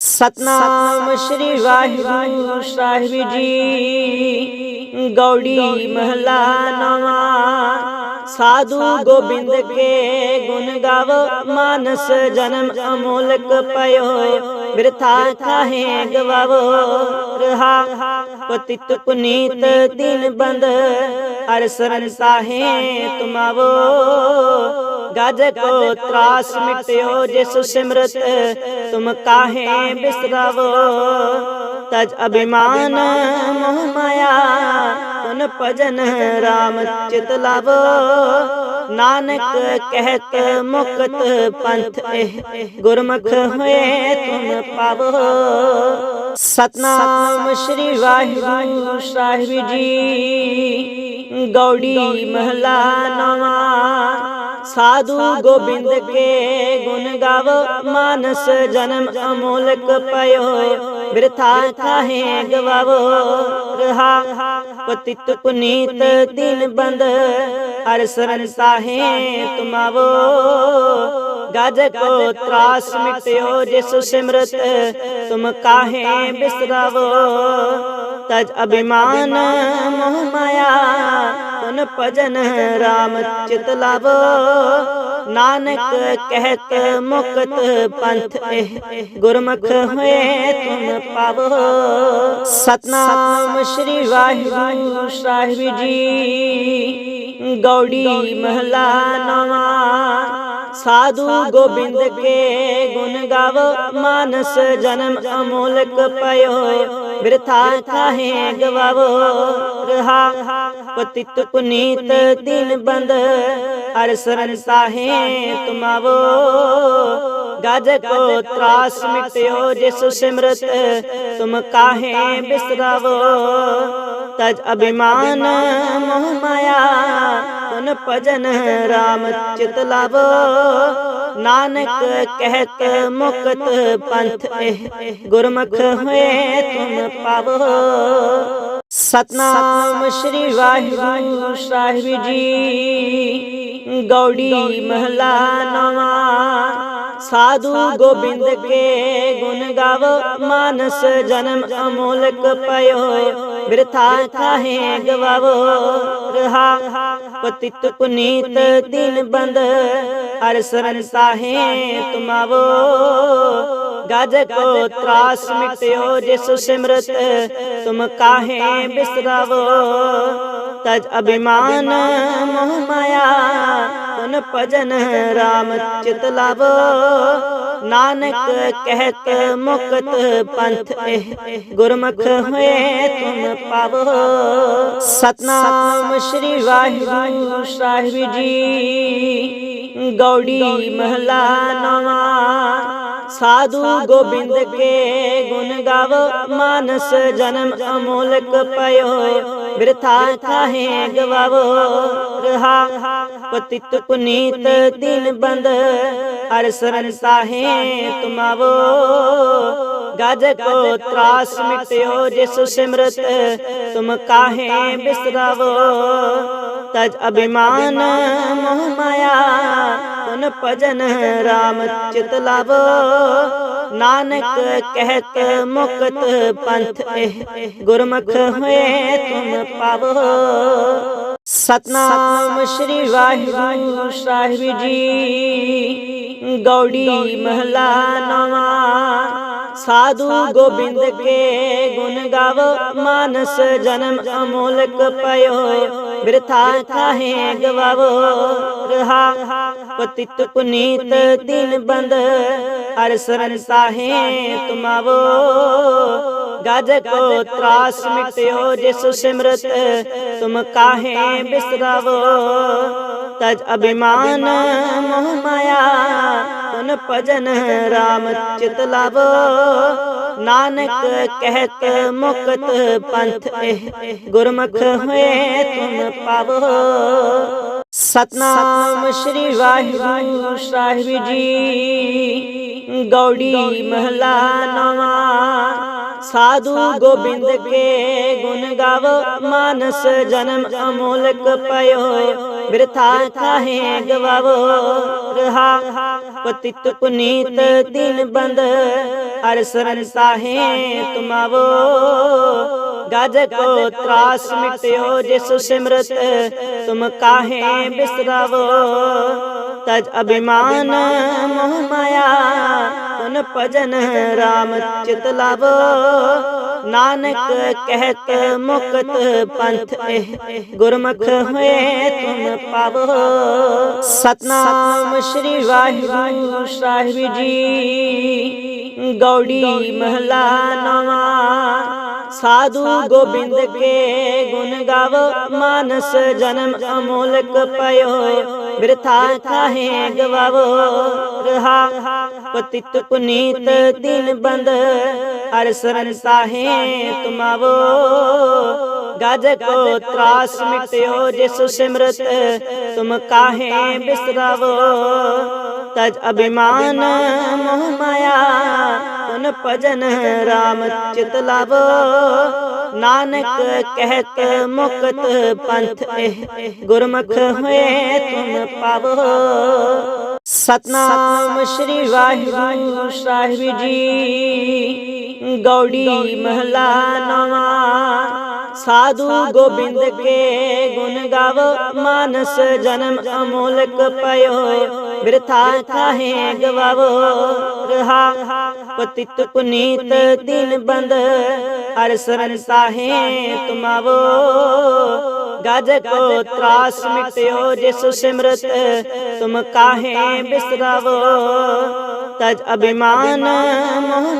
ਸਤਨਾਮ ਸ੍ਰੀ ਵਾਹਿਗੁਰੂ ਸਾਹਿਬ ਜੀ। ਗੌੜੀ ਮਹਲਾ ਨਵਾਂ। ਸਾਧੂ ਗੋਬਿੰਦ ਕੇ ਗੁਣ ਗਾਵ ਮਾਨਸ ਜਨਮ ਅਮੋਲਕ ਪਇਓ। ਬਿਰਥਾ ਕਾਹੇ ਗਵਾਵੋ? ਰਹਾ ਪਤਿਤ ਪੁਨੀਤ ਦਿਨ ਬੰਦ। ਹਰ ਸਰਨ ਸਾਹੇ ਤੁਮਾਵੋ? ਗਜ ਕੋ ਤਰਾਸ ਮਿਟਿਓ ਜਿਸ ਸਿਮਰਤ। ਤੁਮ ਕਾਹੇ ਬਿਸਰਾਵੋ? ਤਜ ਅਭਿਮਾਨ ਮੋਹ ਮਾਇਆ। ਤੁਨ ਭਜਨ ਰਾਮ ਚਿਤ ਲਾਵੋ। ਨਾਨਕ ਕਹਿਤ ਮੁਕਤ ਪੰਥ ਇਹ, ਗੁਰਮੁਖ ਹੋਏ ਤੁਮ ਪਾਵੋ। ਸਤਨਾਮ ਸ੍ਰੀ ਵਾਹਿਗੁਰੂ ਸਾਹਿਬ ਜੀ, ਗੌੜੀ ਮਹਲਾ ਨਵਾਂ। ਸਾਧੂ ਗੋਬਿੰਦ ਕੇ ਗੁਣ ਗਾਵ, ਮਾਨਸ ਜਨਮ ਅਮੋਲਕ ਪਇਓ। ਬਿਰਥਾ ਕਾਹੇ ਗਵਾਵੋ ਰਹਾ ਪਤਿਤ ਪੁਨੀਤ ਦਿਨ ਬੰਦ, ਹਰ ਸਰਨ ਸਾਹੇ ਤੁਮਾਵੋ। ਗਜ ਕੋ ਤਰਾਸ ਮਿਟਿਓ ਜਿਸ ਸਿਮਰਤ, ਤੁਮ ਕਾਹੇ ਬਿਸਰਾਵੋ। ਤਜ ਅਭਿਮਾਨ ਮੋਹ ਮਾਇਆ ਤੁਨ ਭਜਨ ਰਾਮ ਚਿਤ ਨਾਨਕ ਕਹਿਤ ਮੁਕਤ ਪੰਥ ਇਹ। ਗੁਰਮੁਖ ਹੋਏ ਤੁਮ ਪਾਵੋ। ਸਤਨਾਮ ਸ੍ਰੀ ਵਾਹਿਗੁਰੂ ਸਾਹਿਬ ਜੀ। ਗੌੜੀ ਮਹਲਾ ਨਵਾਂ। ਸਾਧੂ ਗੋਬਿੰਦ ਕੇ ਗੁਣ ਗਾਵ। ਮਾਨਸ ਜਨਮ ਅਮੋਲਕ ਪਇਓ। ਬਿਰਥਾ ਕਾਹੇ ਗਵਾਵੋ ਰਹਾ ਪਤਿਤ ਪੁਨੀਤ ਦਿਨ ਬੰਦ ਹਰ ਸਰਨ ਸਾਹੇ ਤੁਮਾਵੋ ਗਜ ਕੋ ਤਰਾਸ ਮਿਟਿਓ ਜਿਸ ਸਿਮਰਤ, ਤੁਮ ਕਾਹੇ ਬਿਸਰਾਵੋ। ਤਜ ਅਭਿਮਾਨ ਮੋਹ ਮਾਇਆ ਤੁਨ ਭਜਨ ਰਾਮ ਚਿਤ ਲਾਵੋ। ਨਾਨਕ ਕਹਿਤ ਮੁਕਤ ਪੰਥ ਇਹ ਗੁਰਮੁਖ ਹੋਏ ਤੁਮ ਪਾਵੋ। ਸਤਨਾਮ ਸ੍ਰੀ ਵਾਹਿਗੁਰੂ ਸਾਹਿਬ ਜੀ, ਗੌੜੀ ਮਹਲਾ ਨਵਾਂ। ਸਾਧੂ ਗੋਬਿੰਦ ਕੇ ਗੁਣ ਗਾਵ, ਮਾਨਸ ਜਨਮ ਅਮੋਲਕ ਪਇਓ। ਬਿਰਥਾ ਕਾਹੇ ਗਵਾਵੋ ਰਹਾ। ਪਤਿਤ ਪੁਨੀਤ ਦਿਨ ਬੰਦ। ਹਰ ਸਰਨ ਸਾਹੇ ਤੁਮਾਵੋ। ਗਜ ਕੋ ਤਰਾਸ ਮਿਟਿਓ ਜਿਸ ਸਿਮਰਤ। ਤੁਮ ਕਾਹੇ ਬਿਸਰਾਵੋ। ਤਜ ਅਭਿਮਾਨ ਮੋਹ ਮਾਇਆ। ਤੁਨ ਭਜਨ ਰਾਮ ਚਿਤ ਲਾਵੋ। ਨਾਨਕ ਕਹਿਤ ਮੁਕਤ ਪੰਥ ਇਹ ਗੁਰਮੁਖ ਹੋਏ ਤੁਮ ਪਾਵੋ ਸਤਨਾਮ ਸ੍ਰੀ ਵਾਹਿਗੁਰੂ ਸਾਹਿਬ ਜੀ। ਗੌੜੀ ਮਹਲਾ ਨਵਾਂ। ਸਾਧੂ ਗੋਬਿੰਦ ਕੇ ਗੁਣ ਗਾਵ ਮਾਨਸ ਜਨਮ ਅਮੋਲਕ ਪਇਓ। ਬਿਰਥਾ ਕਾਹੇ ਗਵਾਵੋ। ਰਹਾ ਪਤਿਤ ਪੁਨੀਤ ਦਿਨ ਬੰਦ। ਹਰ ਸਰਨ ਸਾਹੇ ਤੁਮਾਵੋ। ਗਜ ਕੋ ਤਰਾਸ ਮਿਟਿਓ ਜਿਸ ਸਿਮਰਤ। ਤੁਮ ਕਾਹੇ ਬਿਸਰਾਵੋ। ਤਜ ਅਭਿਮਾਨ ਮੋਹ ਮਾਇਆ। ਤੁਨ ਭਜਨ ਰਾਮ ਚਿਤ ਲਾਵੋ। ਨਾਨਕ ਕਹਿਤ ਮੁਕਤ ਪੰਥ ਇਹ ਗੁਰਮੁਖ ਹੋਏ ਤੁਮ ਪਾਵੋ। ਸਤਨਾਮ ਸ੍ਰੀ ਵਾਹਿਗੁਰੂ ਸਾਹਿਬ ਜੀ, ਗੌੜੀ ਮਹਲਾ ਨਵਾਂ। ਸਾਧੂ ਗੋਬਿੰਦ ਕੇ ਗੁਣ ਗਾਵ ਮਾਨਸ ਜਨਮ ਅਮੋਲਕ ਪਇਓ ਬਿਰਥਾ ਕਾਹੇ ਗਵਾਵੋ ਰਹਾ ਪਤਿਤ ਪੁਨੀਤ ਦਿਨ ਬੰਦ ਹਰ ਸਰਨ ਸਾਹੇ ਤੁਮਾਵੋ ਗਜ ਕੋ ਤਰਾਸ ਮਿਟਿਓ ਜਿਸ ਸਿਮਰਤ ਤੁਮ ਕਾਹੇ ਬਿਸਰਾਵੋ। ਤਜ ਅਭਿਮਾਨ ਮੋਹ ਮਾਇਆ ਤੁਨ ਭਜਨ ਰਾਮ ਚਿਤ ਲਾਵੋ। ਨਾਨਕ ਕਹਿਤ ਮੁਕਤ ਪੰਥ ਇਹ ਗੁਰਮੁਖ ਹੋਏ ਤੁਮ ਪਾਵੋ। ਸਤਨਾਮ ਸ੍ਰੀ ਵਾਹਿਗੁਰੂ ਸਾਹਿਬ ਜੀ, ਗੌੜੀ ਮਹਲਾ ਨਵਾਂ ਸਾਧੂ ਗੋਬਿੰਦ ਕੇ ਗੁਣ ਗਾਵੋ ਮਾਨਸ ਜਨਮ ਅਮੋਲਕ ਪਇਓ। ਬਿਰਥਾ ਕਾਹੇ ਗਵਾਵੋ? ਰਹਾ ਪਤਿਤ ਪੁਨੀਤ ਦਿਨ ਬੰਦ। ਹਰ ਸਰਨ ਸਾਹੇ ਤੁਮਾਵੋ? ਗਜ ਕੋ ਤਰਾਸ ਮਿਟਿਓ ਜਿਸ ਸਿਮਰਤ ਤੁਮ ਕਾਹੇ ਬਿਸਰਾਵੋ? ਤਜ ਅਭਿਮਾਨ ਮੋਹ ਮਾਇਆ ਪੁਨ ਭਜਨ RAM ਚਿਤ ਲਾਵੋ। ਨਾਨਕ ਕਹਿਤ ਮੁਕਤ ਪੰਥ ਇਹ ਗੁਰਮੁਖ ਹੋਏ ਤੁਮ ਪਾਵੋ। ਸਤਨਾਮ ਸ੍ਰੀ ਵਾਹਿਗੁਰੂ ਸਾਹਿਬ ਜੀ। ਗੌੜੀ ਮਹਲਾ ਨਵਾਂ। ਸਾਧੂ ਗੋਬਿੰਦ ਕੇ ਗੁਣ ਗਾਵੋ। ਮਾਨਸ ਜਨਮ ਅਮੋਲਕ ਪਇਓ। ਬਿਰਥਾ ਕਾਹੇ ਗਵਾਵੋ, ਰਹਾ ਪਤਿਤ ਪੁਨੀਤ ਦਿਨ ਬੰਦ, ਹਰ ਸਰਨ ਸਾਹੇ ਤੁਮਾਵੋ। ਗਜ ਕੋ ਤਰਾਸ ਮਿਟਿਓ ਜਿਸ ਸਿਮਰਤ, ਤੁਮ ਕਾਹੇ ਬਿਸਰਾਵੋ। ਤਜ ਅਭਿਮਾਨ ਮੋਹ ਮਾਇਆ, ਪੁਨ ਭਜਨ RAM ਚਿਤ ਲਾਵੋ। ਨਾਨਕ ਕਹਿਤ ਮੁਕਤ ਪੰਥ ਇਹ, ਗੁਰਮੁਖ ਹੋਏ ਤੁਮ ਪਾਵੋ। ਸਤਨਾਮ ਸ੍ਰੀ ਵਾਹਿਗੁਰੂ ਸਾਹਿਬ ਜੀ, ਗੌੜੀ ਮਹਲਾ ਨਵਾਂ। ਸਾਧੂ ਗੋਬਿੰਦ ਕੇ ਗੁਣ ਗਾਵੋ ਮਾਨਸ ਜਨਮ ਅਮੋਲਕ ਪਇਓ ਬਿਰਥਾ ਕਾਹੇ ਗਵਾਵੋ ਰਹਾ ਪਤਿਤ ਪੁਨੀਤ ਦਿਨ ਬੰਦ ਹਰ ਸਰਨ ਸਾਹੇ ਤੁਮਾਵੋ। ਗਜ ਕੋ ਤਰਾਸ ਮਿਟਿਓ ਜਿਸ ਸਿਮਰਤ ਤੁਮ ਕਾਹੇ ਬਿਸਰਾਵੋ। ਤਜ ਅਭਿਮਾਨ ਮੋਹ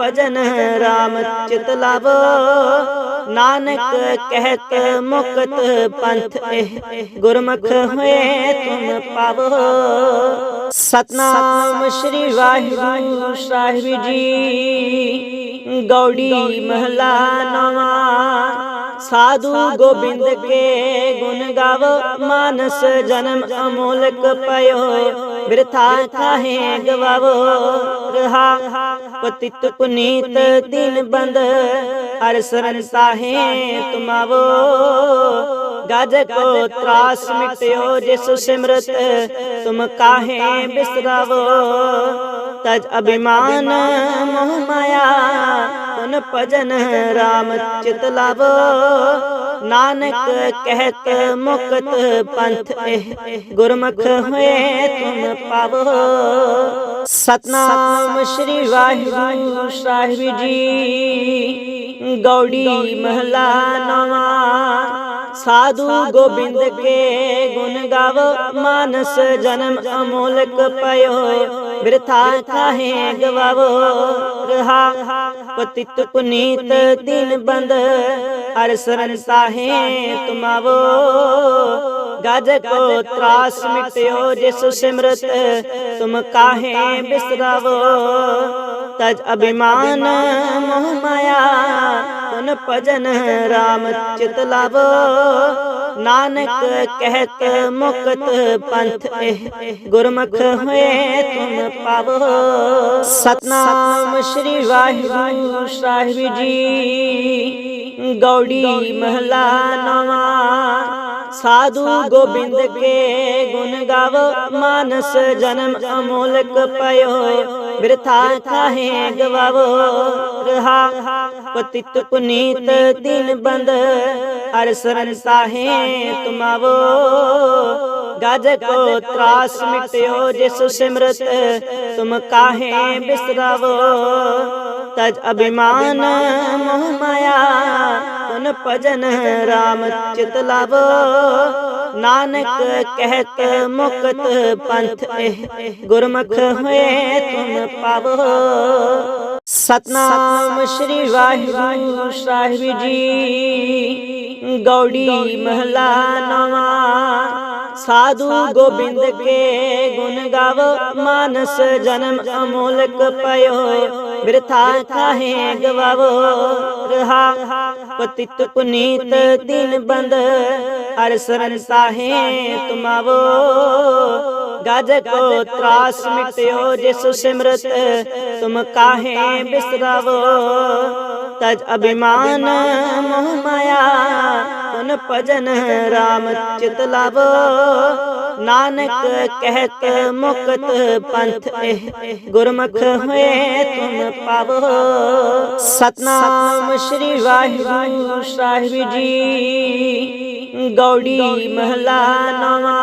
ਭਜਨ RAM ਚਿਤ ਲਾਵੋ। ਨਾਨਕ ਕਹਿਤ ਮੁਕਤ ਪੰਥ ਇਹ, ਗੁਰਮੁਖ ਹੋਏ ਤੁਮ ਪਾਵੋ। ਸਤਨਾਮ ਸ੍ਰੀ ਵਾਹਿਗੁਰੂ ਸਾਹਿਬ ਜੀ, ਗੌੜੀ ਮਹਲਾ ਨਵਾਂ। ਸਾਧੂ ਗੋਬਿੰਦ ਕੇ ਗੁਣ ਗਾਵੋ ਮਾਨਸ ਜਨਮ ਅਮੋਲਕ ਪਇਓ। ਬਿਰਥਾ ਕਾਹੇ ਗਵਾਵੋ। ਰਹਾ ਪਤਿਤ ਪੁਨੀਤ ਦਿਨ ਬੰਦ। ਹਰ ਸਰਨ ਸਾਹੇ ਤੁਮਾਵੋ। ਗਜ ਕੋ ਤਰਾਸ ਮਿਟਿਓ ਜਿਸ ਸਿਮਰਤ। ਤੁਮ ਕਾਹੇ ਬਿਸਰਾਵੋ। ਤਜ ਅਭਿਮਾਨ ਮੋਹ ਮਾਇਆ। ਪੁਨ ਭਜਨ RAM ਚਿਤ ਲਾਵੋ। ਨਾਨਕ ਕਹਿਤ ਮੁਕਤ ਪੰਥ ਇਹ, ਗੁਰਮੁਖ ਹੋਏ ਤੁਮ ਪਾਵੋ। ਸਤਨਾਮ ਸ੍ਰੀ ਵਾਹਿਗੁਰੂ ਸਾਹਿਬ ਜੀ, ਗੌੜੀ ਮਹਲਾ ਨਵਾਂ। ਸਾਧੂ ਗੋਬਿੰਦ ਕੇ ਗੁਣ ਗਾਵੋ ਮਾਨਸ ਜਨਮ ਅਮੋਲਕ ਪਇਓ। ਬਿਰਥਾ ਕਾਹੇ ਗਵਾਵੋ। ਰਹਾ ਪਤਿਤ ਪੁਨੀਤ ਦਿਨ ਬੰਦ। ਹਰ ਸਰਨ ਸਾਹੇ ਤੁਮਾਵੋ। ਗਜ ਕੋ ਤਰਾਸ ਮਿਟਿਓ ਜਿਸ ਸਿਮਰਤ। ਤੁਮ ਕਾਹੇ ਬਿਸਰਾਵੋ। ਤਜ ਅਭਿਮਾਨ ਮੋਹ ਮਾਇਆ ਪੁਨ ਭਜਨ RAM ਚਿਤ ਨਾਨਕ ਕਹਿਤ ਮੁਕਤ ਪੰਥ ਇਹ। ਗੁਰਮੁਖ ਹੋਏ ਤੁਮ ਪਾਵੋ। ਸਤਨਾਮ ਸ੍ਰੀ ਵਾਹਿਗੁਰੂ ਸਾਹਿਬ ਜੀ। ਗੌੜੀ ਮਹਲਾ ਨਵਾਂ। ਸਾਧੂ ਗੋਬਿੰਦ ਕੇ ਗੁਣ ਗਾਵੋ ਮਾਨਸ ਜਨਮ ਅਮੋਲਕ ਪਇਓ। ਬਿਰਥਾ ਕਾਹੇ ਗਵਾਵੋ ਰਹਾ ਪਤਿਤ ਪੁਨੀਤ ਦਿਨ ਬੰਦ ਹਰ ਸਰਨ ਸਾਹੇ ਤੁਮਾਵੋ। ਗਜ ਕੋ ਤਰਾਸ ਮਿਟਿਓ ਜਿਸ ਸਿਮਰਤ ਤੁਮ ਕਾਹੇ ਬਿਸਰਾਵੋ। ਤਜ ਅਭਿਮਾਨ ਮੋਹ ਮਾਇਆ, ਪੁਨ ਭਜਨ RAM ਚਿਤ ਲਾਵੋ। ਨਾਨਕ ਕਹਿਤ ਮੁਕਤ ਪੰਥ ਇਹ, ਗੁਰਮੁਖ ਹੋਏ ਤੁਮ ਪਾਵੋ। ਸਤਨਾਮ ਸ੍ਰੀ ਵਾਹਿਗੁਰੂ ਸਾਹਿਬ ਜੀ, ਗੌੜੀ ਮਹਲਾ ਨਵਾਂ। ਸਾਧੂ ਗੋਬਿੰਦ ਕੇ ਗੁਣ ਗਾਵ ਮਾਨਸ ਜਨਮ ਅਮੋਲਕ ਪਇਓ। ਬਿਰਥਾ ਕਾਹੇ ਗਵਾਵੋ ਰਹਾ ਪਤਿਤ ਪੁਨੀਤ ਦਿਨ ਬੰਦ ਹਰ ਸਰਨ ਸਾਹੇ ਤੁਮਾਵੋ। ਗਜ ਕੋ ਤਰਾਸ ਮਿਟਿਓ ਜਿਸ ਸਿਮਰਤ ਤੁਮ ਕਾਹੇ ਬਿਸਰਾਵੋ। ਤਜ ਅਭਿਮਾਨ ਮੋਹ ਮਾਇਆ ਪੁਨ ਭਜਨ RAM ਚਿਤ ਲਵ। ਨਾਨਕ ਕਹਿਤ ਮੁਕਤ ਪੰਥ ਇਹ, ਗੁਰਮਖ ਹੋਏ ਤੁਮ ਪਾਵੋ। ਸਤਨਾਮ ਸ੍ਰੀ ਵਾਹਿਗੁਰੂ ਸਾਹਿਬ ਜੀ, ਗੌੜੀ ਮਹਲਾ ਨਵਾ।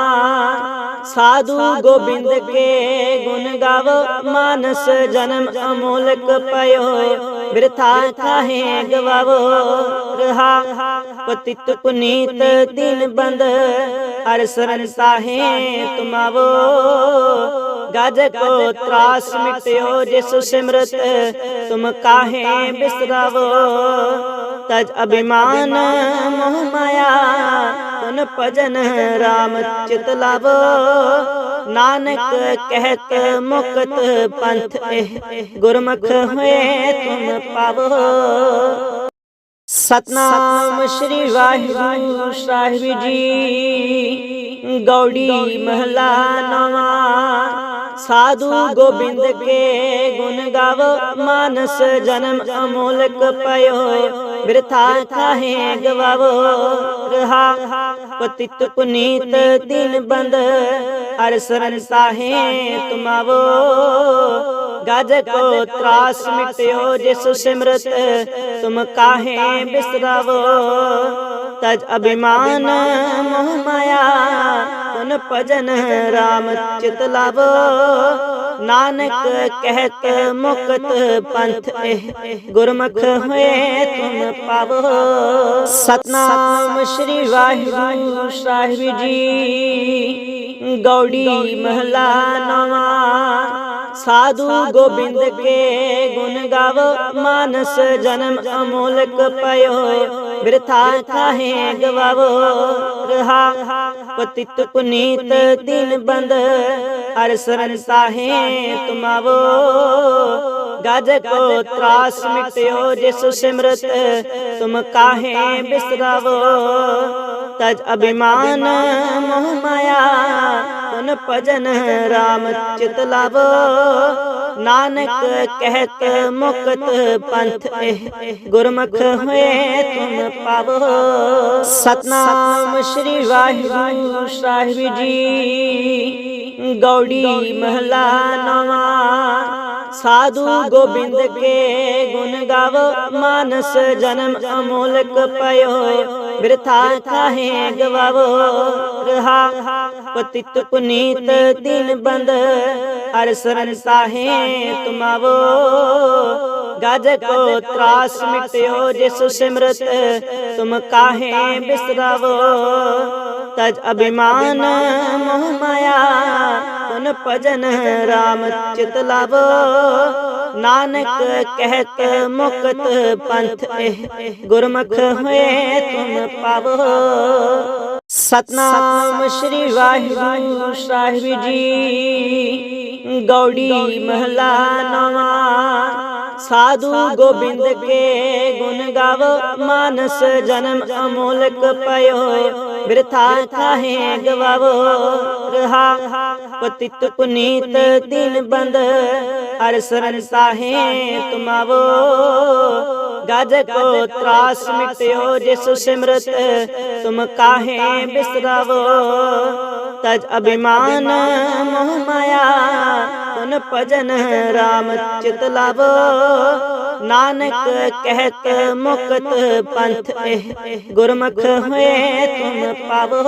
ਸਾਧੂ ਗੋਬਿੰਦ ਕੇ ਗੁਣ ਗਾਵੋ ਮਾਨਸ ਜਨਮ ਅਮੋਲਕ ਪਇਓ। ਬਿਰਥਾ ਕਾਹੇ ਗਵਾਵੋ ਰਹਾ ਪਤਿਤ ਪੁਨੀਤ ਦਿਨ ਬੰਦ। ਹਰ ਸਰਨ ਸਾਹੇ ਤੁਮਾਵੋ ਗਜ ਕੋ ਤਰਾਸ ਮਿਟਿਓ ਜਿਸ ਸਿਮਰਤ ਤੁਮ ਕਾਹੇ ਬਿਸਰਾਵੋ। ਤਜ ਅਭਿਮਾਨ ਮੋਹ ਮਾਇਆ ਤੁਨ ਭਜਨ ਰਾਮ ਚਿਤ ਲਾਵੋ। ਨਾਨਕ ਕਹਿਤ ਮੁਕਤ ਪੰਥ ਇਹ, ਗੁਰਮੁਖ ਹੋਏ ਤੁਮ ਪਾਵੋ। ਸਤਨਾਮ ਸ੍ਰੀ ਵਾਹਿਗੁਰੂ ਸਾਹਿਬ ਜੀ, ਗੌੜੀ ਮਹਲਾ ਨਵਾਂ। ਸਾਧੂ ਗੋਬਿੰਦ ਕੇ ਗੁਣ ਗਾਵੋ ਮਾਨਸ ਜਨਮ ਅਮੋਲਕ ਪਇਓ। ਬਿਰਥਾ ਕਾਹੇ ਗਵਾਵੋ। ਰਹਾ ਪਤਿਤ ਪੁਨੀਤ ਦਿਨ ਬੰਦ। ਹਰ ਸਰਨ ਸਾਹੇ ਤੁਮਾਵੋ। ਗਜ ਕੋ ਤਰਾਸ ਮਿਟਿਓ ਜਿਸ ਸਿਮਰਤ। ਤੁਮ ਕਾਹੇ ਬਿਸਰਾਵੋ। ਤਜ ਅਭਿਮਾਨ ਮੋਹ ਮਾਇਆ। ਤੁਨ ਭਜਨ ਰਾਮ ਚਿਤ ਲਾਵੋ। ਨਾਨਕ ਕਹਿਤ ਮੁਕਤ ਪੰਥ ਇਹ। ਗੁਰਮੁਖ ਹੋਏ ਤੁਮ ਪਾਵੋ। ਸਤਨਾਮ ਸ੍ਰੀ ਵਾਹਿਗੁਰੂ ਸਾਹਿਬ ਜੀ। ਗੌੜੀ ਮਹਲਾ ਨਵਾਂ। ਸਾਧੂ ਗੋਬਿੰਦ ਕੇ ਗੁਣ ਗਾਵੋ ਮਾਨਸ ਜਨਮ ਅਮੋਲਕ ਪਇਓ। ਬਿਰਥਾ ਕਾਹੇ ਗਵਾਵੋ। ਰਹਾ ਪਤਿਤ ਪੁਨੀਤ ਦਿਨ ਬੰਦ। ਹਰ ਸਰਨ ਸਾਹੇ ਤੁਮਾਵੋ। ਗਜ ਕੋ ਤਰਾਸ ਮਿਟਿਓ ਜਿਸ ਸਿਮਰਤ। ਤੁਮ ਕਾਹੇ ਬਿਸਰਾਵੋ। ਤਜ ਅਭਿਮਾਨ ਮੋਹ ਮਾਇਆ। ਭਜਨ ਰਾਮ ਚਿਤ ਲਾਵੋ। ਨਾਨਕ ਕਹਿਤ ਮੁਕਤ ਪੰਥ ਇਹ, ਗੁਰਮੁਖ ਹੋਏ ਤੁਮ ਪਾਵੋ। ਸਤਨਾਮ ਸ੍ਰੀ ਵਾਹਿਗੁਰੂ ਸਾਹਿਬ ਜੀ। ਗੌੜੀ ਮਹਲਾ ਨਵਾਂ। ਸਾਧੂ ਗੋਬਿੰਦ ਕੇ ਗੁਣ ਗਾਵੋ ਮਾਨਸ ਜਨਮ ਅਮੋਲਕ ਪਇਓ ਬਿਰਥਾ ਕਾਹੇ ਗਵਾਵੋ ਰਹਾ ਪਤਿਤ ਪੁਨੀਤ ਦਿਨ ਬੰਦ ਹਰ ਸਰਨ ਸਾਹੇ ਤੁਮਾਵੋ। ਗਜ ਕੋ ਤਰਾਸ ਮਿਟਿਓ ਜਿਸ ਸਿਮਰਤ ਤੁਮ ਕਾਹੇ ਬਿਸਰਾਵੋ। ਤਜ ਅਭਿਮਾਨ ਮੋਹ ਮਾਇਆ ਤੁਨ ਭਜਨ ਰਾਮ ਚਿਤ ਲਾਵੋ। ਨਾਨਕ ਕਹਿਤ ਮੁਕਤ ਪੰਥ ਇਹ, ਗੁਰਮੁਖ ਹੋਏ ਤੁਮ ਪਾਵੋ। ਸਤਨਾਮ ਸ੍ਰੀ ਵਾਹਿਗੁਰੂ ਸਾਹਿਬ ਜੀ, ਗੌੜੀ ਮਹਲਾ ਨਵਾਂ। ਸਾਧੂ ਗੋਬਿੰਦ ਕੇ ਗੁਣ ਗਾਵੋ ਮਾਨਸ ਜਨਮ ਅਮੋਲਕ ਪਇਓ। ਬਿਰਥਾ ਕਾਹੇ ਗਵਾਵੋ? ਰਹਾ ਪਤਿਤ ਪੁਨੀਤ ਦਿਨ ਬੰਦ। ਹਰ ਸਰਨ ਸਾਹੇ ਤੁਮਾਵੋ। ਗਜ ਕੋ ਤਰਾਸ ਮਿਟਿਓ ਜਿਸ ਸਿਮਰਤ ਤੁਮ ਕਾਹੇ ਬਿਸਰਾਵੋ? ਤਜ ਅਭਿਮਾਨ ਮੋਹ ਮਾਇਆ। ਤੁਨ ਭਜਨ ਰਾਮ ਚਿਤ ਲਾਵੋ। ਨਾਨਕ ਕਹਿਤ ਮੁਕਤ ਪੰਥ ਇਹ, ਗੁਰਮੁਖ ਹੋਏ ਤੁਮ ਪਾਵੋ।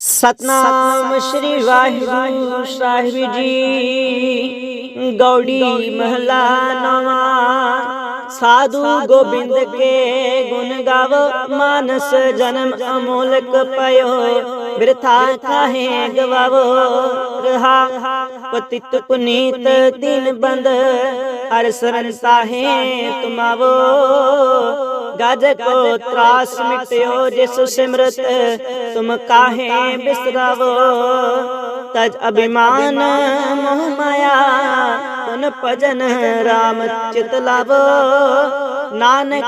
ਸਤਨਾਮ ਸ੍ਰੀ ਵਾਹਿਗੁਰੂ ਸਾਹਿਬ ਜੀ, ਗੌੜੀ ਮਹਲਾ ਨਵਾਂ। ਸਾਧੂ ਗੋਬਿੰਦ ਕੇ ਗੁਣ ਗਾਵੋ ਮਾਨਸ ਜਨਮ ਅਮੋਲਕ ਪਇਓ ਬਿਰਥਾ ਕਾਹੇ ਗਵਾਵੋ ਰਹਾ ਪਤਿਤ ਪੁਨੀਤ ਦਿਨ ਬੰਦ ਹਰ ਸਰਨ ਸਾਹੇ ਤੁਮਾਵੋ ਗਜ ਕੋ ਤਰਾਸ ਮਿਟਿਓ ਜਿਸ ਸਿਮਰਤ ਤੁਮ ਕਾਹੇ ਬਿਸਰਾਵੋ ਤਜ ਅਭਿਮਾਨ ਮੋਹ ਮਾਇਆ ਤੁਨ ਭਜਨ ਰਾਮ ਚਿਤ ਲਾਵੋ। ਨਾਨਕ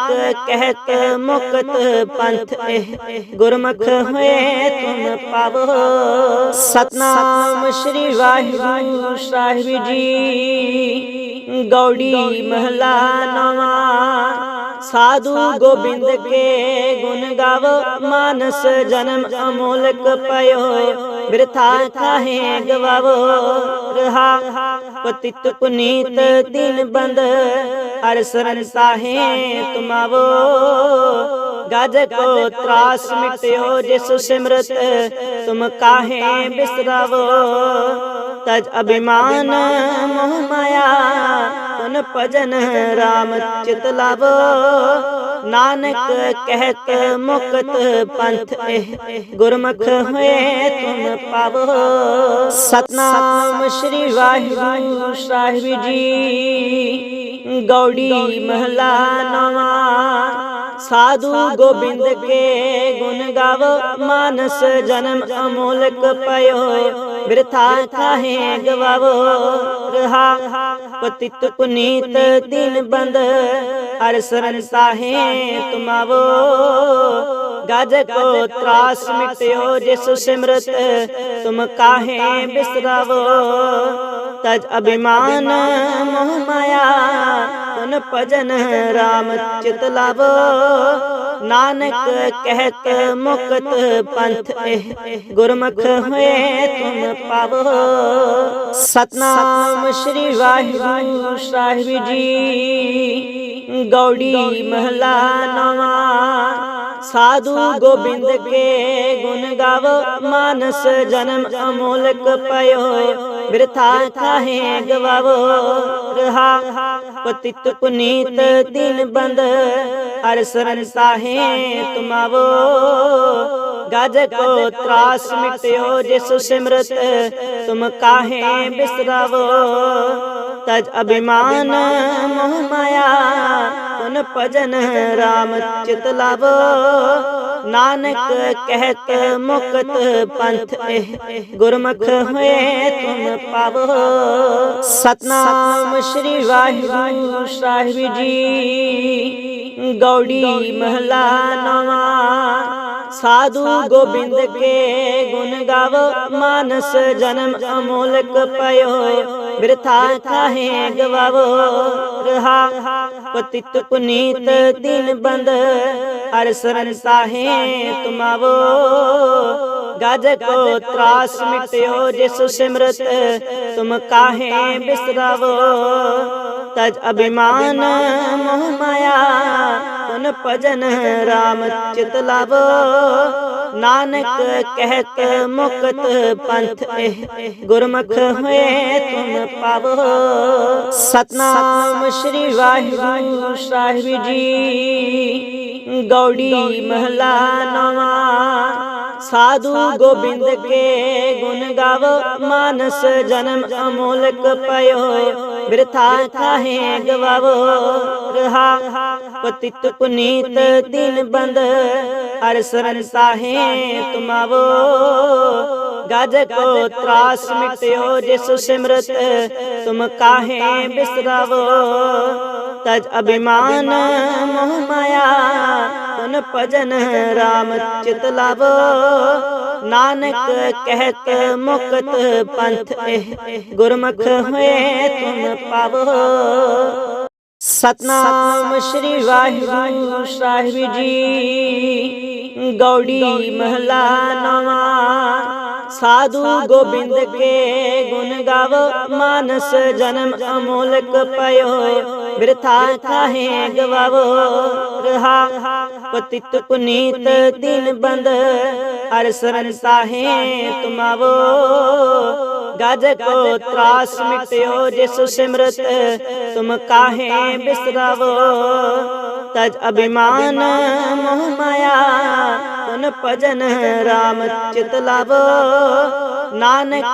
ਕਹਿਤ ਮੁਕਤ ਪੰਥ ਇਹ ਗੁਰਮੁਖ ਹੋਏ ਤੁਮ ਪਾਵੋ। ਸਤਨਾਮ ਸ੍ਰੀ ਵਾਹਿਗੁਰੂ ਸਾਹਿਬ ਜੀ। ਗੌੜੀ ਮਹਲਾ ਨਵਾਂ। ਸਾਧੂ ਗੋਬਿੰਦ ਕੇ ਗੁਣ ਗਾਵ ਮਾਨਸ ਜਨਮ ਅਮੋਲਕ ਪਇਓ ਬਿਰਥਾ ਕਾਹੇ ਗਵਾਵੋ ਰਹਾ ਪਤਿਤ ਪੁਨੀਤ ਦਿਨ ਬੰਦ ਹਰ ਸਰਨ ਸਾਹੇ ਤੁਮਾਵੋ। ਗਜ ਕੋ ਤਰਾਸ ਮਿਟਿਓ ਜਿਸ ਸਿਮਰਤ ਤੁਮ ਕਾਹੇ ਬਿਸਰਾਵੋ। ਤਜ ਅਭਿਮਾਨ ਮੋਹ ਮਾਇਆ ਤਨ ਭਜਨ ਰਾਮ ਚਿਤ ਲਾਵੋ। ਨਾਨਕ ਕਹਿਤ ਮੁਕਤ ਪੰਥ ਇਹ ਗੁਰਮੁਖ ਹੋਏ ਤੁਮ ਪਾਵੋ। ਸਤਨਾਮ ਸ੍ਰੀ ਵਾਹਿਗੁਰੂ ਸਾਹਿਬ ਜੀ। ਗੌੜੀ ਮਹਲਾ ਨਵਾਂ ਸਾਧੂ ਗੋਬਿੰਦ ਕੇ ਗੁਣ ਗਾਵ ਮਾਨਸ ਜਨਮ ਅਮੋਲਕ ਪਇਓ। ਬਿਰਥਾ ਕਾਹੇ ਗਵਾਵੋ? ਰਹਾ ਪਤਿਤ ਪੁਨੀਤ ਦਿਨ ਬੰਦ। ਹਰ ਸਰਨ ਸਾਹੇ ਤੁਮਾਵੋ। ਗਜ ਕੋ ਤਰਾਸ ਮਿਟਿਓ ਜਿਸ ਸਿਮਰਤ ਤੁਮ ਕਾਹੇ ਬਿਸਰਾਵੋ? ਤਜ ਅਭਿਮਾਨ ਮੋਹ ਮਾਇਆ ਤਨ ਭਜਨ ਰਾਮ ਚਿਤ ਲਾਵੋ। ਨਾਨਕ ਕਹਿਤ ਮੁਕਤ ਪੰਥ ਇਹ, ਗੁਰਮੁਖ ਹੋਏ ਤੁਮ ਪਾਵੋ। ਸਤਨਾਮ ਸ੍ਰੀ ਵਾਹਿਗੁਰੂ ਸਾਹਿਬ ਜੀ, ਗੌੜੀ ਮਹਲਾ ਨਵਾਂ। ਸਾਧੂ ਗੋਬਿੰਦ ਕੇ ਗੁਣ ਗਾਵ ਮਾਨਸ ਜਨਮ ਅਮੋਲਕ ਪਇਓ ਬਿਰਥਾ ਕਾਹੇ ਗਵਾਵੋ ਰਹਾ ਪਤਿਤ ਪੁਨੀਤ ਦਿਨ ਬੰਦ ਹਰ ਸਰਨ ਸਾਹੇ ਤੁਮਾਵੋ। ਗਜ ਕੋ ਤਰਾਸ ਮਿਟਿਓ ਜਿਸ ਸਿਮਰਤ ਤੁਮ ਕਾਹੇ ਬਿਸਰਾਵੋ। ਤਜ ਅਭਿਮਾਨ ਮੋਹ ਮਾਇਆ ਭਜਨ ਰਾਮ ਚਿਤ ਲਾਵੋ। ਨਾਨਕ ਕਹਿਤ ਮੁਕਤ ਪੰਥ ਇਹ, ਗੁਰਮੁਖ ਹੋਏ ਤੁਮ ਪਾਵੋ। ਸਤਨਾਮ ਸ੍ਰੀ ਵਾਹਿਗੁਰੂ ਸਾਹਿਬ ਜੀ, ਗੌੜੀ ਮਹਲਾ ਨਵਾਂ। ਸਾਧੂ ਗੋਬਿੰਦ ਕੇ ਗੁਣ ਗਾਵ, ਮਾਨਸ ਜਨਮ ਅਮੋਲਕ ਪਇਓ। ਬਿਰਥਾ ਕਾਹੇ ਗਵਾਵੋ, ਰਹਾ ਪਤਿਤ ਪੁਨੀਤ ਦਿਨ ਬੰਦ। ਹਰ ਸਰਨ ਸਾਹੇ ਤੁਮਾਵੋ। ਗਜ ਕੋ ਤਰਾਸ ਮਿਟਿਓ ਜਿਸ ਸਿਮਰਤ ਤੁਮ ਕਾਹੇ ਬਿਸਰਾਵੋ। ਤਜ ਅਭਿਮਾਨ ਮੋਹ ਮਾਇਆ ਤਨ ਭਜਨ ਰਾਮ ਚਿਤ ਲਾਵੋ। ਨਾਨਕ ਕਹਿਤ ਮੁਕਤ ਪੰਥ ਇਹ, ਗੁਰਮੁਖ ਹੋਏ ਤੁਮ ਪਾਵੋ। ਸਤਨਾਮ ਸ੍ਰੀ ਵਾਹਿਗੁਰੂ ਸਾਹਿਬ ਜੀ, ਗੌੜੀ ਮਹਲਾ ਨਵਾਂ। ਸਾਧੂ ਗੋਬਿੰਦ ਕੇ ਗੁਣ ਗਾਵ, ਮਾਨਸ ਜਨਮ ਅਮੋਲਕ ਪਇਓ। ਬਿਰਥਾ ਕਾਹੇ ਗਵਾਵੋ, ਰਹਾ ਪਤਿਤ ਪੁਨੀਤ ਦਿਨ ਬੰਦ। ਹਰ ਸਰਨ ਸਾਹੇ ਤੁਮਾਵੋ। ਗਜ ਕੋ ਤਰਾਸ ਮਿਟਿਓ ਜਿਸ ਸਿਮਰਤ ਤੁਮ ਕਾਹੇ ਬਿਸਰਾਵੋ। ਤਜ ਅਭਿਮਾਨ ਮੋਹ ਮਾਇਆ, ਤਨ ਭਜਨ ਰਾਮ ਚਿਤ ਲਾਵੋ। ਨਾਨਕ ਕਹਿਤ ਮੁਕਤ ਪੰਥ ਇਹ ਗੁਰਮੁਖ ਹੋਏ ਤੁਮ ਪਾਵੋ। ਸਤਨਾਮ ਸ੍ਰੀ ਵਾਹਿਗੁਰੂ ਸਾਹਿਬ ਜੀ। ਗੌੜੀ ਮਹਲਾ ਨਵਾਂ ਸਾਧੂ ਗੋਬਿੰਦ ਕੇ ਗੁਣ ਗਾਵ ਮਾਨਸ ਜਨਮ ਅਮੋਲਕ ਪਇਓ। ਬਿਰਥਾ ਕਾਹੇ ਗਵਾਵੋ? ਰਹਾ ਪਤਿਤ ਪੁਨੀਤ ਦਿਨ ਬੰਦ। ਹਰ ਸਰਨ ਸਾਹੇ ਤੁਮਾਵੋ? ਗਜ ਕੋ ਤਰਾਸ ਮਿਟਿਓ ਜਿਸ ਸਿਮਰਤ। ਤੁਮ ਕਾਹੇ ਬਿਸਰਾਵੋ? ਤਜ ਅਭਿਮਾਨ ਮੋਹ ਮਾਇਆ। ਤਨ ਭਜਨ ਰਾਮ ਚਿਤ ਲਾਵੋ। ਨਾਨਕ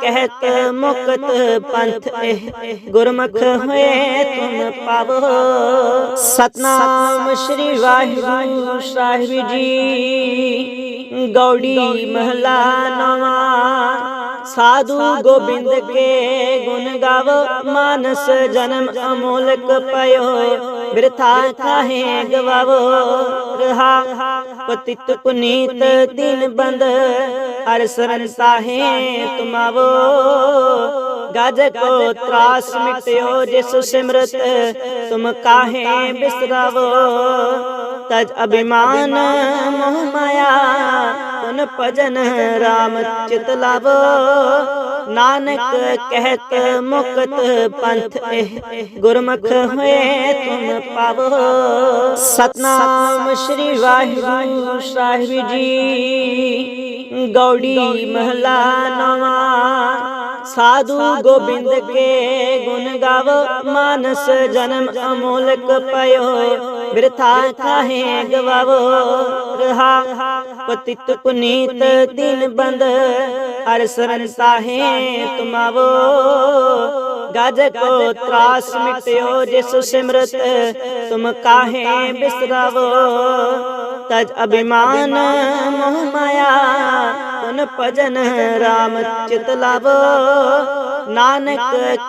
ਕਹਿਤ ਮੁਕਤ ਪੰਥ ਇਹ, ਗੁਰਮੁਖ ਹੋਏ ਤੁਮ ਪਾਵੋ। ਸਤਨਾਮ ਸ੍ਰੀ ਵਾਹਿਗੁਰੂ ਸਾਹਿਬ ਜੀ, ਗੌੜੀ ਮਹਲਾ ਨਵਾਂ। ਸਾਧੂ ਗੋਬਿੰਦ ਕੇ ਗੁਣ ਗਾਵੋ, ਮਾਨਸ ਜਨਮ ਅਮੋਲਕ ਪਇਓ। ਬਿਰਥਾ ਕਾਹੇ ਗਵਾਵੋ, ਰਹਾ ਪਤਿਤ ਪੁਨੀਤ ਦਿਨ ਬੰਦ। ਹਰ ਸਰਨ ਸਾਹੇ ਤੁਮਾਵੋ। ਗਜ ਕੋ ਤਰਾਸ ਮਿਟਿਓ ਜਿਸ ਸਿਮਰਤ ਤੁਮ ਕਾਹੇ ਬਿਸਰਾਵੋ। ਤਜ ਅਭਿਮਾਨ ਮੋਹ ਮਾਇਆ ਤੁਨ ਭਜਨ RAM ਚਿਤ ਲਾਵੋ। ਨਾਨਕ ਕਹਿਤ ਮੁਕਤ ਪੰਥ ਇਹ ਗੁਰਮੁਖ ਹੋਏ ਤੁਮ ਪਾਵੋ। ਸਤਨਾਮ ਸ੍ਰੀ ਵਾਹਿਗੁਰੂ ਸਾਹਿਬ ਜੀ। ਗੌੜੀ ਮਹਲਾ ਨਵਾਂ। ਸਾਧੂ ਗੋਬਿੰਦ ਕੇ ਗੁਣ ਗਾਵੋ। ਮਾਨਸ ਜਨਮ ਅਮੋਲਕ ਪਇਓ। ਬਿਰਥਾ ਕਾਹੇ ਗਵਾਵੋ ਰਹਾ ਪਤਿਤ ਪੁਨੀਤ ਦਿਨ ਬੰਦ, ਹਰ ਸਰਨ ਸਾਹੇ ਤੁਮਾਵੋ। ਗਜ ਕੋ ਤਰਾਸ ਮਿਟਿਓ ਜਿਸ ਸਿਮਰਤ, ਤੁਮ ਕਾਹੇ ਬਿਸਰਾਵੋ। ਤਜ ਅਭਿਮਾਨ ਮੋਹ ਮਾਇਆ ਤੁਨ ਭਜਨ RAM ਚਿਤ ਲਾਵੋ। ਨਾਨਕ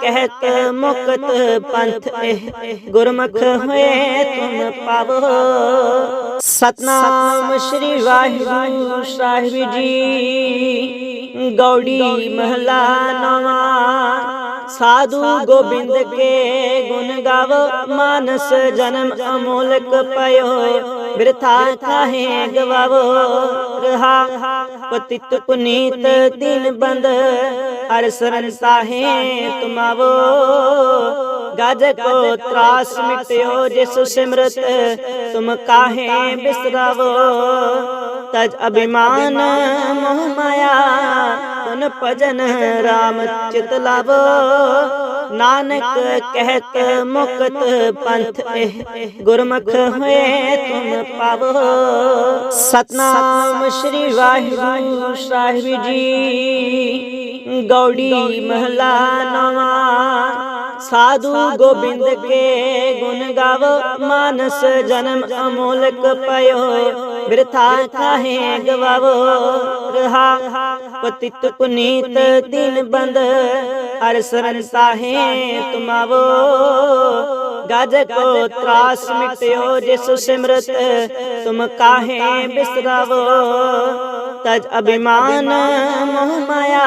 ਕਹਿਤ ਮੁਕਤ ਪੰਥ ਇਹ ਗੁਰਮੁਖ ਹੋਏ ਤੁਮ ਪਾਵੋ। ਸਤਨਾਮ ਸ੍ਰੀ ਵਾਹਿਗੁਰੂ ਸਾਹਿਬ ਜੀ। ਗੌੜੀ ਮਹਲਾ ਨਵਾਂ। ਸਾਧੂ ਗੋਬਿੰਦ ਕੇ ਗੁਣ ਗਾਵੋ। ਮਾਨਸ ਜਨਮ ਅਮੋਲਕ ਪਇਓ। ਬਿਰਥਾ ਕਾਹੇ ਗਵਾਵੋ ਰਹਾ ਪਤਿਤ ਪੁਨੀਤ ਦਿਨ ਬੰਦ ਹਰ ਸਰਨ ਸਾਹੇ ਤੁਮਾਵੋ। ਗਜ ਕੋ ਤਰਾਸ ਮਿਟਿਓ ਜਿਸ ਸਿਮਰਤ ਤੁਮ ਕਾਹੇ ਬਿਸਰਾਵੋ? ਤਜ ਅਭਿਮਾਨ ਮੋਹ ਮਾਇਆ, ਤੁਨ ਭਜਨ RAM ਚਿਤ ਲਾਵੋ। ਨਾਨਕ ਕਹਿਤ ਮੁਕਤ ਪੰਥ ਇਹ ਗੁਰਮੁਖ ਹੋਏ ਤੁਮ ਪਾਵੋ। ਸਤਨਾਮ ਸ੍ਰੀ ਵਾਹਿਗੁਰੂ ਸਾਹਿਬ ਜੀ, ਗੌੜੀ ਮਹਲਾ ਨਵਾਂ। ਸਾਧੂ ਗੋਬਿੰਦ ਕੇ ਗੁਣ ਗਾਵੋ ਮਾਨਸ ਜਨਮ ਅਮੋਲਕ ਪਇਓ। ਬਿਰਥਾ ਕਾਹੇ ਗਵਾਵੋ ਰਹਾ ਪਤਿਤ ਪੁਨੀਤ ਦਿਨ ਬੰਦ। ਹਰ ਸਰਨ ਸਾਹੇ ਤੁਮਾਵੋ ਗਜ ਕੋ ਤਰਾਸ ਮਿਟਿਓ ਜਿਸ ਸਿਮਰਤ ਤੁਮ ਕਾਹੇ ਬਿਸਰਾਵੋ। ਤਜ ਅਭਿਮਾਨ ਮੋਹ ਮਾਇਆ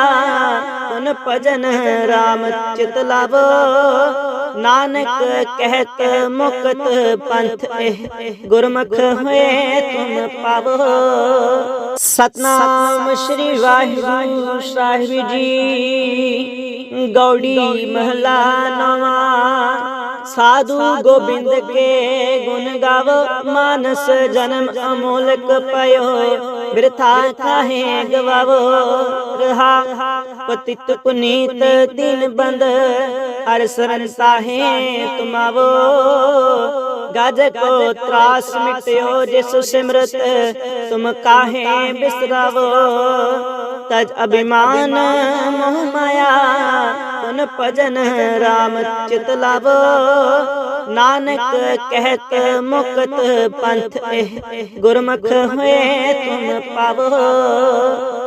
ਤੁਨ ਭਜਨ RAM ਚਿਤ ਲਾਵੋ। ਨਾਨਕ ਕਹਿਤ ਮੁਕਤ ਪੰਥ ਇਹ ਗੁਰਮੁਖ ਹੋਏ ਤੁਮ ਪਾਵੋ। ਸਤਨਾਮ ਸ੍ਰੀ ਵਾਹਿਗੁਰੂ ਸਾਹਿਬ ਜੀ। ਗੌੜੀ ਮਹਲਾ ਨਵਾਂ। ਸਾਧੂ ਗੋਬਿੰਦ ਕੇ ਗੁਣ ਗਾਵੋ। ਮਾਨਸ ਜਨਮ ਅਮੋਲਕ ਪਇਓ। ਬਿਰਥਾ ਕਾਹੇ ਗਵਾਵੋ ਰਹਾ। ਪਤਿਤ ਪੁਨੀਤ ਦਿਨ ਬੰਦ ਹਰ ਸਰਨ ਸਾਹੇ ਤੁਮਾਵੋ। ਗਜ ਕੋ ਤਰਾਸ ਮਿਟਿਓ ਜਿਸ ਸਿਮਰਤ ਤੁਮ ਕਾਹੇ ਬਿਸਰਾਵੋ। ਤਜ ਅਭਿਮਾਨ ਮਾਇਆ ਭਜਨ RAM ਚਿਤ ਲਾਵੋ। ਨਾਨਕ ਕਹਿਤ ਮੁਕਤ ਪੰਥ ਗੁਰਮੁਖ ਤੁਮ ਪਾਵੋ।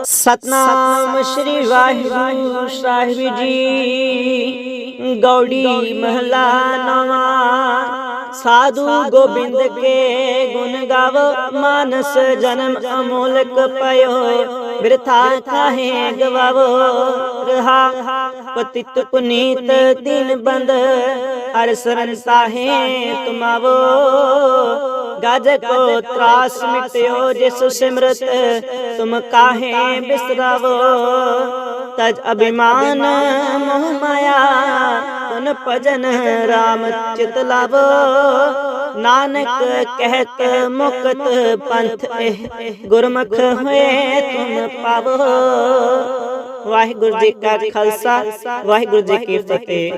ਸਤਨਾਮ ਸ੍ਰੀ ਵਾਹਿਗੁਰੂ ਸਾਹਿਬ ਜੀ ਗੌੜੀ ਮਹਲਾ ਨਵਾਂ। ਸਾਧੂ ਗੋਬਿੰਦ ਕੇ ਗੁਣ ਗਾਵੋ ਮਾਨਸ ਜਨਮ ਅਮੋਲਕ ਪਇਓ। ਬਿਰਥਾ ਕਾਹੇ ਗਵਾਵੋ। ਰਹਾ ਪਤਿਤ ਪੁਨੀਤ ਦਿਨ ਬੰਦ। ਹਰ ਸਰਨ ਸਾਹੇ ਤੁਮਾਵੋ। ਗਜ ਕੋ ਤਰਾਸ ਮਿਟਿਓ ਜਿਸ ਸਿਮਰਤ ਤੁਮ ਕਾਹੇ ਬਿਸਰਾਵੋ? ਤਜ ਅਭਿਮਾਨ ਮੋਹ ਮਾਇਆ ਤੁਨ ਭਜਨ RAM ਚਿਤ ਲਾਵੋ। ਨਾਨਕ ਕਹਿਤ ਮੁਕਤ ਪੰਥ ਇਹ ਗੁਰਮੁਖ ਹੋਏ ਤੁਮ ਪਾਵੋ। ਵਾਹਿਗੁਰੂ ਜੀ ਕਾ ਖਾਲਸਾ, ਵਾਹਿਗੁਰੂ ਜੀ ਕੀ ਫਤਿਹ।